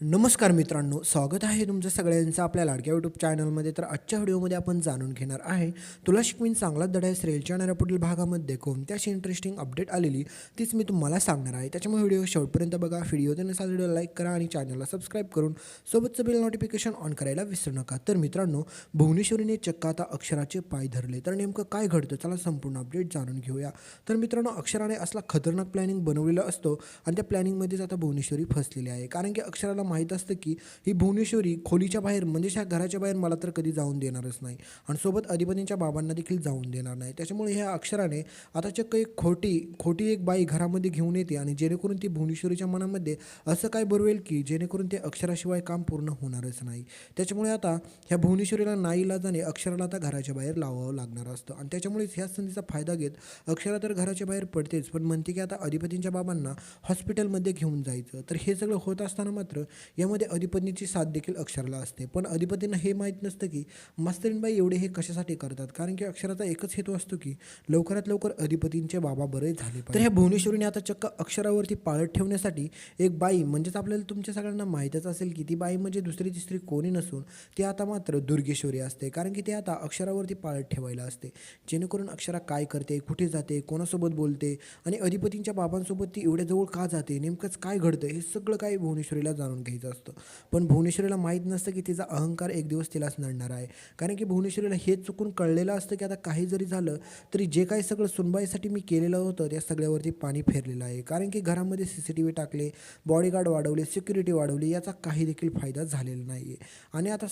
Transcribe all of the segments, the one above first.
नमस्कार मित्रांनो स्वागत आहे तुमचं सगळ्यांचं आपल्या लाडक्या यूट्यूब चॅनलमध्ये तर आजच्या व्हिडिओमध्ये आपण जाणून घेणार आहे तुला शिकवीन चांगलाच धडा श्रेलच्या येणाऱ्या पुढील भागामध्ये. कोणती अशी इंटरेस्टिंग अपडेट आलेली तीच मी तुम्हाला सांगणार आहे. त्याच्यामुळे व्हिडिओ शेवटपर्यंत बघा. व्हिडिओ नसाल व्हिडिओ लाईक करा आणि चॅनलला सबस्क्राईब करून सोबतचं बिल नोटिफिकेशन ऑन करायला विसरू नका. तर मित्रांनो भुवनेश्वरीने चक्क आता अक्षराचे पाय धरले. तर नेमकं काय घडतं? चला संपूर्ण अपडेट जाणून घेऊया. तर मित्रांनो अक्षराने असला खतरनाक प्लॅनिंग बनवलेला असतो आणि त्या प्लॅनिंगमध्येच आता भुवनेश्वरी फसलेली आहे. कारण की अक्षराला माहीत असतं की ही भुवनेश्वरी खोलीच्या बाहेर म्हणजे ह्या घराच्या बाहेर मला तर कधी जाऊन देणारच नाही. आणि सोबत अधिपतींच्या बाबांना देखील जाऊन देणार नाही. त्याच्यामुळे ह्या अक्षराने आता चक्क एक खोटी खोटी एक बाई घरामध्ये घेऊन येते आणि जेणेकरून ती भुवनेश्वरीच्या मनामध्ये असं काय बरवेल की जेणेकरून ते अक्षराशिवाय काम पूर्ण होणारच नाही. त्याच्यामुळे आता ह्या भुवनेश्वरीला नाईलाजाने अक्षराला आता घराच्या बाहेर लावावं लागणार असतं. आणि त्याच्यामुळेच ह्या संधीचा फायदा घेत अक्षरा तर घराच्या बाहेर पडतेच पण म्हणते की आता अधिपतींच्या बाबांना हॉस्पिटलमध्ये घेऊन जायचं. तर हे सगळं होत असताना मात्र यामध्ये अधिपतीची साथ देखील अक्षराला असते. पण अधिपतींना हे माहीत नसतं की मास्तरीनबाई एवढे हे कशासाठी करतात? कारण की अक्षराचा एकच हेतू असतो की लवकरात लवकर अधिपतींचे बाबा बरे झाले तर ह्या भुवनेश्वरीने आता चक्क अक्षरावरती पाळत ठेवण्यासाठी एक बाई म्हणजेच आपल्याला तुमच्या सगळ्यांना माहीतच असेल की ती बाई म्हणजे दुसरी तिसरी कोणी नसून ती आता मात्र दुर्गेश्वरी असते. कारण की ते आता अक्षरावरती पाळत ठेवायला असते. जेणेकरून अक्षरा काय करते कुठे जाते कोणासोबत बोलते आणि अधिपतींच्या बाबांसोबत ती एवढ्या जवळ का जाते नेमकंच काय घडतं हे सगळं काही भुवनेश्वरीला जाणून घ्यायचं असतं. पण भुवनेश्वरीला माहीत नसतं की तिचा अहंकार एक दिवस तिलाच नडणार आहे. कारण की भुवनेश्वरीला हे चुकून कळलेलं असतं की आता काही जरी झालं तरी जे काही सगळं सुनबाईसाठी मी केलेलं होतं त्या सगळ्यावरती पाणी फेरलेलं आहे. कारण की घरामध्ये सी सी टी व्ही टाकले बॉडीगार्ड वाढवले सिक्युरिटी वाढवली याचा काही देखील फायदा झालेला नाही आहे आणि आता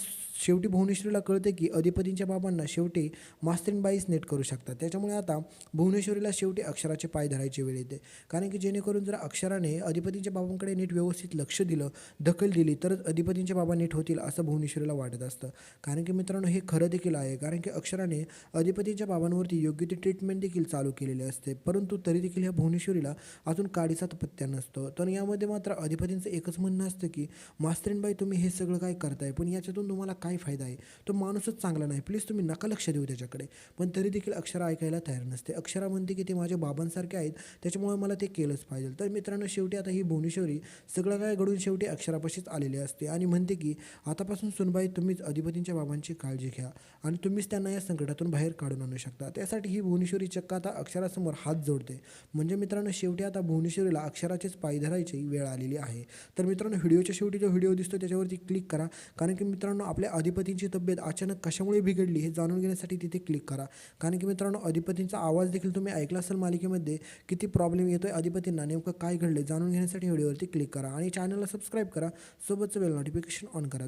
शेवटी भुवनेश्वरीला कळते की अधिपतींच्या बाबांना शेवटी मास्तरीनबाईच नेट करू शकतात. त्याच्यामुळे आता भुवनेश्वरीला शेवटी अक्षराचे पाय धरायची वेळ येते. कारण की जेणेकरून जर अक्षराने अधिपतींच्या बाबांकडे नीट व्यवस्थित लक्ष दिलं दखल दिली तरच अधिपतींचे बाबा नीट होतील असं भुवनेश्वरीला वाटत असतं. कारण की मित्रांनो हे खरं देखील आहे. कारण की अक्षराने अधिपतींच्या बाबांवरती योग्य ती ट्रीटमेंट देखील चालू केलेली असते. परंतु तरी देखील ह्या भुवनेश्वरीला अजून काडीचा पत्त्या नसतो. तर यामध्ये मात्र अधिपतींचं एकच म्हणणं असतं की मास्तरीनबाई तुम्ही हे सगळं काय करताय? पण याच्यातून तुम्हाला काय फायदा आहे? तो माणूसच चांगला नाही. प्लीज तुम्ही नका लक्ष देऊ त्याच्याकडे. पण तरी देखील अक्षरा ऐकायला तयार नसते. अक्षरा म्हणते की ते माझ्या बाबांसारखे आहेत. त्याच्यामुळे मला ते केलंच पाहिजे. तर मित्रांनो शेवटी आता ही भुवनेश्वरी सगळं काय घडून शेवटी अक्षरापाशीच आलेले असते आणि म्हणते की आतापासून सुनबाई तुम्हीच अधिपतींच्या बाबांची काळजी घ्या आणि तुम्हीच त्यांना या संकटातून बाहेर काढून आणू शकता. त्यासाठी ही भुवनेश्वरी चक्क आता अक्षरासमोर हात जोडते. म्हणजे मित्रांनो शेवटी आता भुवनेश्वरीला अक्षराचेच पाय धरायची वेळ आलेली आहे. तर मित्रांनो व्हिडिओच्या शेवटी जो व्हिडिओ दिसतो त्याच्यावरती क्लिक करा. कारण की मित्रांनो आपल्या अधिपतींची तब्येत अचानक कशामुळे बिघडली हे जाणून घेण्यासाठी तिथे क्लिक करा. कारण की मित्रांनो अधिपतींचा आवाज देखील तुम्ही ऐकला असेल मालिकेमध्ये किती प्रॉब्लेम येतोय अधिपतींना नेमकं काय घडले जाणून घेण्यासाठी व्हिडिओवरती क्लिक करा आणि चॅनलला सबस्क्राईब करा. सोबतचं बेल नोटिफिकेशन ऑन करा.